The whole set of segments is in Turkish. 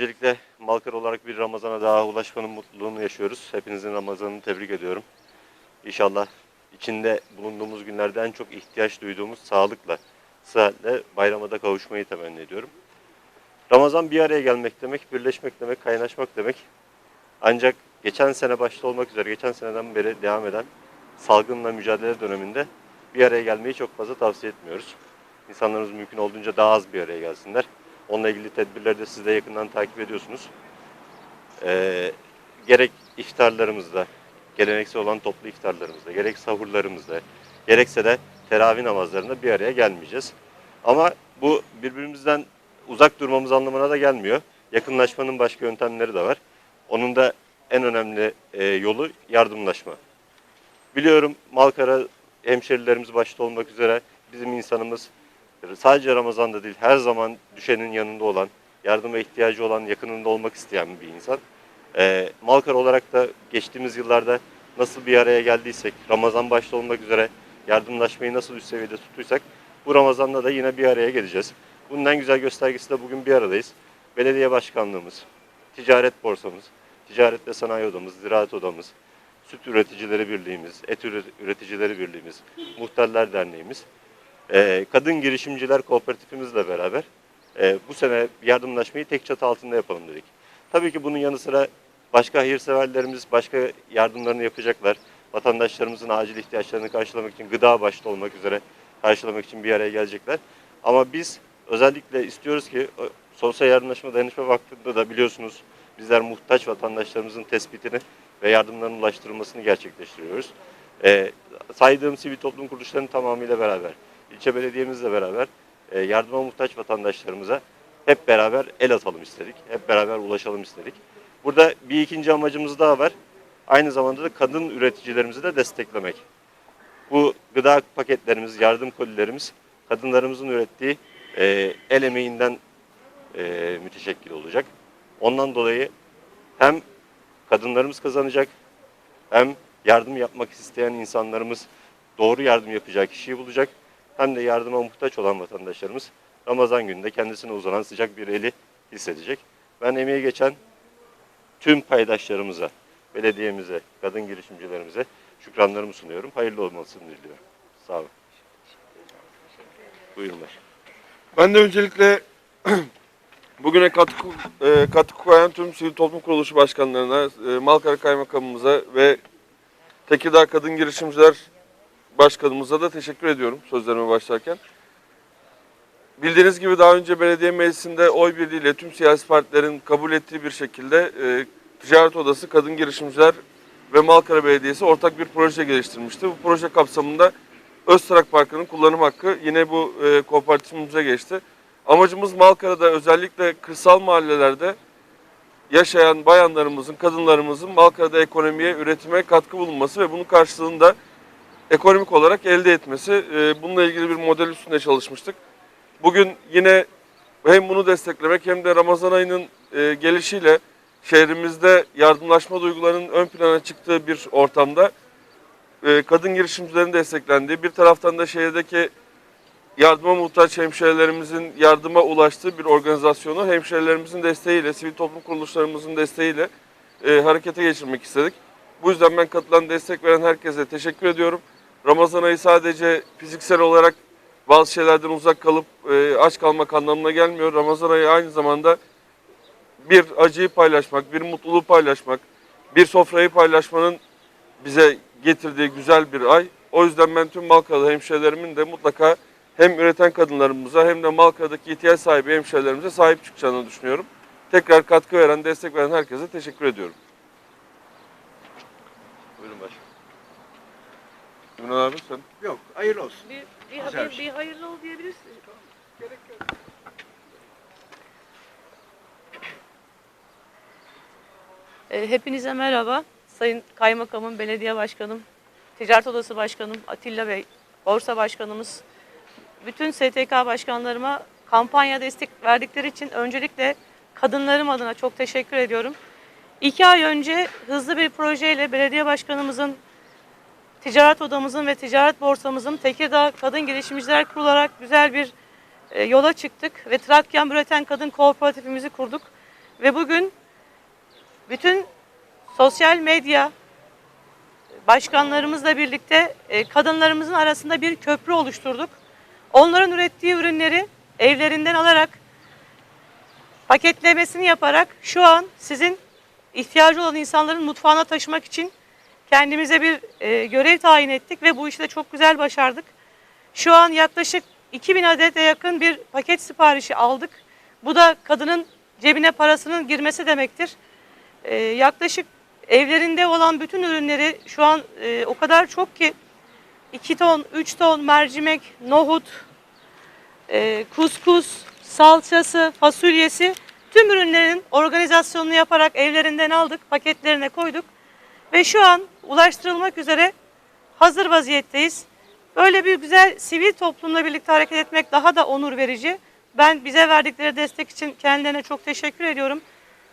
Öncelikle Malkar olarak bir Ramazan'a daha ulaşmanın mutluluğunu yaşıyoruz. Hepinizin Ramazan'ını tebrik ediyorum. İnşallah içinde bulunduğumuz günlerde en çok ihtiyaç duyduğumuz sağlıkla, sıhhatle bayrama da kavuşmayı temenni ediyorum. Ramazan bir araya gelmek demek, birleşmek demek, kaynaşmak demek. Ancak geçen sene başta olmak üzere, geçen seneden beri devam eden salgınla mücadele döneminde bir araya gelmeyi çok fazla tavsiye etmiyoruz. İnsanlarımız mümkün olduğunca daha az bir araya gelsinler. Onunla ilgili tedbirleri de siz de yakından takip ediyorsunuz. Ee, gerek iftarlarımızda, geleneksel olan toplu iftarlarımızda, gerek sahurlarımızda, gerekse de teravih namazlarında bir araya gelmeyeceğiz. Ama bu birbirimizden uzak durmamız anlamına da gelmiyor. Yakınlaşmanın başka yöntemleri de var. Onun da en önemli e, yolu yardımlaşma. Biliyorum Malkara hemşerilerimiz başta olmak üzere bizim insanımız sadece Ramazan'da değil her zaman düşenin yanında olan, yardıma ihtiyacı olan, yakınında olmak isteyen bir insan. Ee, Malkara olarak da geçtiğimiz yıllarda nasıl bir araya geldiysek, Ramazan başta olmak üzere yardımlaşmayı nasıl üst seviyede tuttuysak bu Ramazan'da da yine bir araya geleceğiz. Bunun en güzel göstergesi de bugün bir aradayız. Belediye başkanlığımız, ticaret borsamız, ticaret ve sanayi odamız, ziraat odamız, Süt Üreticileri Birliğimiz, Et Üre- Üreticileri Birliğimiz, Muhtarlar Derneğimiz, e, Kadın Girişimciler Kooperatifimizle beraber e, bu sene yardımlaşmayı tek çatı altında yapalım dedik. Tabii ki bunun yanı sıra başka hayırseverlerimiz başka yardımlarını yapacaklar. Vatandaşlarımızın acil ihtiyaçlarını karşılamak için gıda başta olmak üzere karşılamak için bir araya gelecekler. Ama biz özellikle istiyoruz ki Sosyal Yardımlaşma Dayanışma Vakfı'nda da biliyorsunuz bizler muhtaç vatandaşlarımızın tespitini ve yardımların ulaştırılmasını gerçekleştiriyoruz. Ee, saydığım sivil toplum kuruluşlarının tamamıyla beraber, ilçe belediyemizle beraber e, yardıma muhtaç vatandaşlarımıza hep beraber el atalım istedik. Hep beraber ulaşalım istedik. Burada bir ikinci amacımız daha var. Aynı zamanda da kadın üreticilerimizi de desteklemek. Bu gıda paketlerimiz, yardım kolilerimiz kadınlarımızın ürettiği e, el emeğinden e, müteşekkil olacak. Ondan dolayı hem kadınlarımız kazanacak hem yardım yapmak isteyen insanlarımız doğru yardım yapacağı kişiyi bulacak hem de yardıma muhtaç olan vatandaşlarımız Ramazan gününde kendisine uzanan sıcak bir eli hissedecek. Ben emeği geçen tüm paydaşlarımıza, belediyemize, kadın girişimcilerimize şükranlarımı sunuyorum. Hayırlı olmasını diliyorum. Sağ olun. Buyurunlar. Ben de öncelikle bugüne katkı, e, katkı koyan tüm sivil toplum kuruluşu başkanlarına, e, Malkara Kaymakamımıza ve Tekirdağ Kadın Girişimciler Başkanımıza da teşekkür ediyorum sözlerime başlarken. Bildiğiniz gibi daha önce belediye meclisinde oy birliğiyle tüm siyasi partilerin kabul ettiği bir şekilde e, Ticaret Odası, Kadın Girişimciler ve Malkara Belediyesi ortak bir proje geliştirmişti. Bu proje kapsamında Öztarak Parkı'nın kullanım hakkı yine bu e, kooperatifimize geçti. Amacımız Malkara'da özellikle kırsal mahallelerde yaşayan bayanlarımızın, kadınlarımızın Malkara'da ekonomiye, üretime katkı bulunması ve bunun karşılığında ekonomik olarak elde etmesi. E, bununla ilgili bir model üstünde çalışmıştık. Bugün yine hem bunu desteklemek hem de Ramazan ayının e, gelişiyle şehrimizde yardımlaşma duygularının ön plana çıktığı bir ortamda e, kadın girişimcilerin desteklendiği, bir taraftan da şehirdeki yardıma muhtaç hemşehrilerimizin yardıma ulaştığı bir organizasyonu hemşehrilerimizin desteğiyle, sivil toplum kuruluşlarımızın desteğiyle e, harekete geçirmek istedik. Bu yüzden ben katılan, destek veren herkese teşekkür ediyorum. Ramazan ayı sadece fiziksel olarak bazı şeylerden uzak kalıp e, aç kalmak anlamına gelmiyor. Ramazan ayı aynı zamanda bir acıyı paylaşmak, bir mutluluğu paylaşmak, bir sofrayı paylaşmanın bize getirdiği güzel bir ay. O yüzden ben tüm Malka'da hemşehrilerimin de mutlaka hem üreten kadınlarımıza hem de Malka'daki ihtiyaç sahibi hemşehrilerimize sahip çıkacağını düşünüyorum. Tekrar katkı veren, destek veren herkese teşekkür ediyorum. Buyurun başkanım. Ümran abi sen? Yok, hayırlı olsun. Bir, bir, Güzel bir, bir şey. bir hayırlı ol diyebilirsin. Ee, hepinize merhaba. Sayın Kaymakamım, Belediye Başkanım, Ticaret Odası Başkanım Atilla Bey, Borsa Başkanımız, bütün STK başkanlarıma kampanya destek verdikleri için öncelikle kadınlarım adına çok teşekkür ediyorum. İki ay önce hızlı bir projeyle belediye başkanımızın, ticaret odamızın ve ticaret borsamızın Tekirdağ Kadın Girişimciler kurularak güzel bir e, yola çıktık ve Trakya Üreten Kadın Kooperatifimizi kurduk. Ve bugün bütün sosyal medya başkanlarımızla birlikte e, kadınlarımızın arasında bir köprü oluşturduk. Onların ürettiği ürünleri evlerinden alarak paketlemesini yaparak şu an sizin ihtiyacı olan insanların mutfağına taşımak için kendimize bir e, görev tayin ettik ve bu işi de çok güzel başardık. Şu an yaklaşık 2000 adete yakın bir paket siparişi aldık. Bu da kadının cebine parasının girmesi demektir. E, yaklaşık evlerinde olan bütün ürünleri şu an e, o kadar çok ki 2 ton, 3 ton mercimek, nohut, e, kuskus, salçası, fasulyesi tüm ürünlerin organizasyonunu yaparak evlerinden aldık, paketlerine koyduk ve şu an ulaştırılmak üzere hazır vaziyetteyiz. Böyle bir güzel sivil toplumla birlikte hareket etmek daha da onur verici. Ben bize verdikleri destek için kendilerine çok teşekkür ediyorum.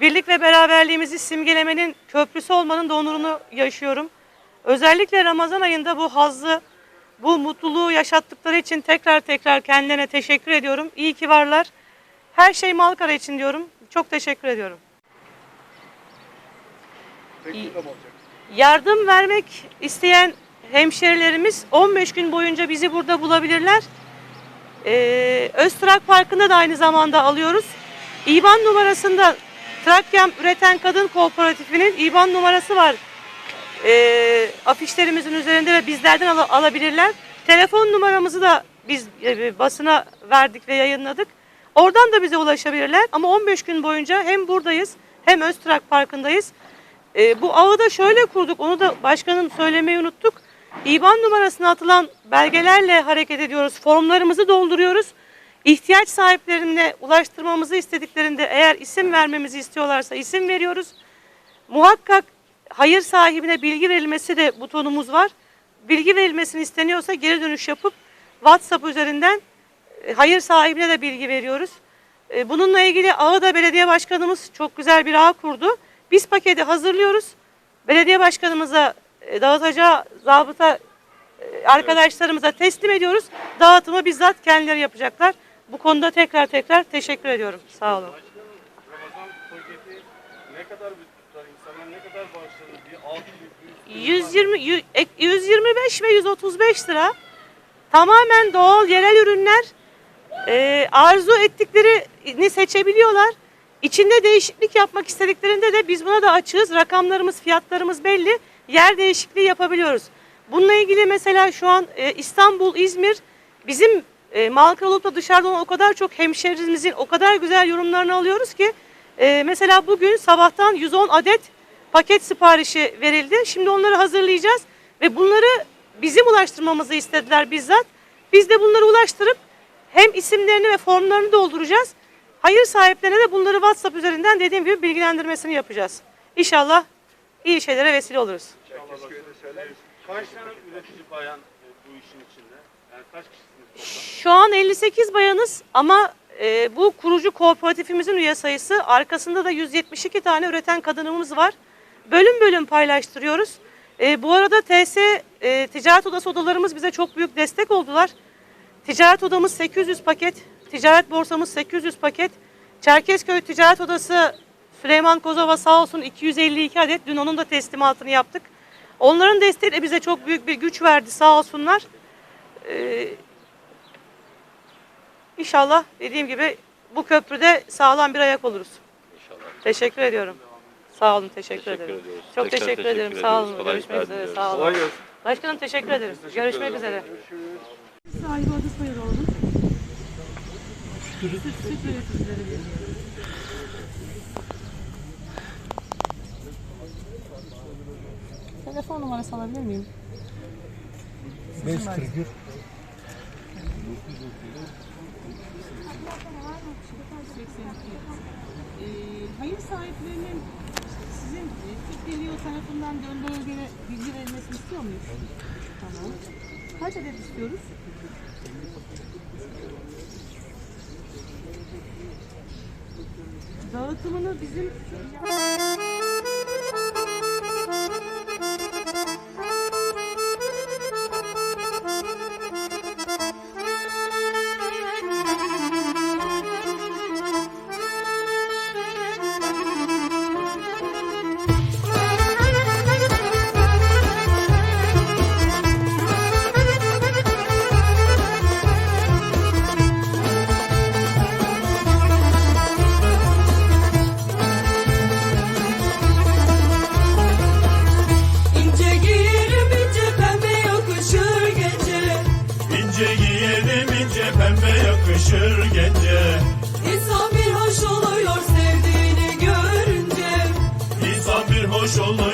Birlik ve beraberliğimizi simgelemenin köprüsü olmanın da onurunu yaşıyorum. Özellikle Ramazan ayında bu hazzı, bu mutluluğu yaşattıkları için tekrar tekrar kendilerine teşekkür ediyorum. İyi ki varlar. Her şey Malkara için diyorum. Çok teşekkür ediyorum. Yardım vermek isteyen hemşerilerimiz 15 gün boyunca bizi burada bulabilirler. Ee, Öztrak Parkı'nda da aynı zamanda alıyoruz. İban numarasında Trakyam Üreten Kadın Kooperatifi'nin İban numarası var. Ee, afişlerimizin üzerinde ve bizlerden al- alabilirler. Telefon numaramızı da biz e, basına verdik ve yayınladık. Oradan da bize ulaşabilirler. Ama 15 gün boyunca hem buradayız hem Öztrak Parkı'ndayız. Ee, bu ağı da şöyle kurduk. Onu da başkanım söylemeyi unuttuk. İban numarasına atılan belgelerle hareket ediyoruz. Formlarımızı dolduruyoruz. İhtiyaç sahiplerine ulaştırmamızı istediklerinde eğer isim vermemizi istiyorlarsa isim veriyoruz. Muhakkak hayır sahibine bilgi verilmesi de butonumuz var. Bilgi verilmesini isteniyorsa geri dönüş yapıp WhatsApp üzerinden e, hayır sahibine de bilgi veriyoruz. E, Bununla ilgili Ağda Belediye Başkanımız çok güzel bir ağ kurdu. Biz paketi hazırlıyoruz. Belediye Başkanımıza e, dağıtacağı zabıta e, arkadaşlarımıza teslim ediyoruz. Dağıtımı bizzat kendileri yapacaklar. Bu konuda tekrar tekrar teşekkür ediyorum. Sağ olun. Ne kadar ne kadar bağışlanır? Bir 6 bir 120, yü- ek- 125 ve 135 lira tamamen doğal yerel ürünler e, arzu ettiklerini seçebiliyorlar. İçinde değişiklik yapmak istediklerinde de biz buna da açığız. Rakamlarımız, fiyatlarımız belli. Yer değişikliği yapabiliyoruz. Bununla ilgili mesela şu an e, İstanbul, İzmir bizim e, Malkara olup da dışarıdan o kadar çok hemşehrimizin o kadar güzel yorumlarını alıyoruz ki e, mesela bugün sabahtan 110 adet paket siparişi verildi. Şimdi onları hazırlayacağız ve bunları bizim ulaştırmamızı istediler bizzat. Biz de bunları ulaştırıp hem isimlerini ve formlarını dolduracağız. Hayır sahiplerine de bunları WhatsApp üzerinden dediğim gibi bilgilendirmesini yapacağız. İnşallah iyi şeylere vesile oluruz. Kaç tane üretici bayan bu işin içinde? Yani kaç kişisiniz? Şu an 58 bayanız ama e, bu kurucu kooperatifimizin üye sayısı arkasında da 172 tane üreten kadınımız var. Bölüm bölüm paylaştırıyoruz. E, bu arada TS e, Ticaret Odası odalarımız bize çok büyük destek oldular. Ticaret Odamız 800 paket, Ticaret Borsamız 800 paket, Çerkezköy Ticaret Odası Süleyman Kozova sağ olsun 252 adet. Dün onun da teslimatını yaptık. Onların desteği de bize çok büyük bir güç verdi sağ olsunlar. Ee, İnşallah dediğim gibi bu köprüde sağlam bir ayak oluruz. İnşallah. Teşekkür ediyorum. Sağ olun, teşekkür, Teşekkür ederim. ediyoruz. Çok Tekrar teşekkür, ederim. teşekkür Sağ olun. Görüşmek üzere. Sağ olun. Başkanım teşekkür ederim. Görüşmek üzere. Sahibi adı soyadı Süt, süt üreticileri. Telefon numarası alabilir miyim? 541 Ee, hayır sahiplerinin sizin Türk Birliği tarafından gönderildiğine bilgi verilmesini istiyor muyuz? Tamam. Kaç adet istiyoruz? Dağıtımını bizim Giyelim ince pembe yakışır gence. İnsan bir hoş oluyor sevdiğini görünce. İnsan bir hoş oluyor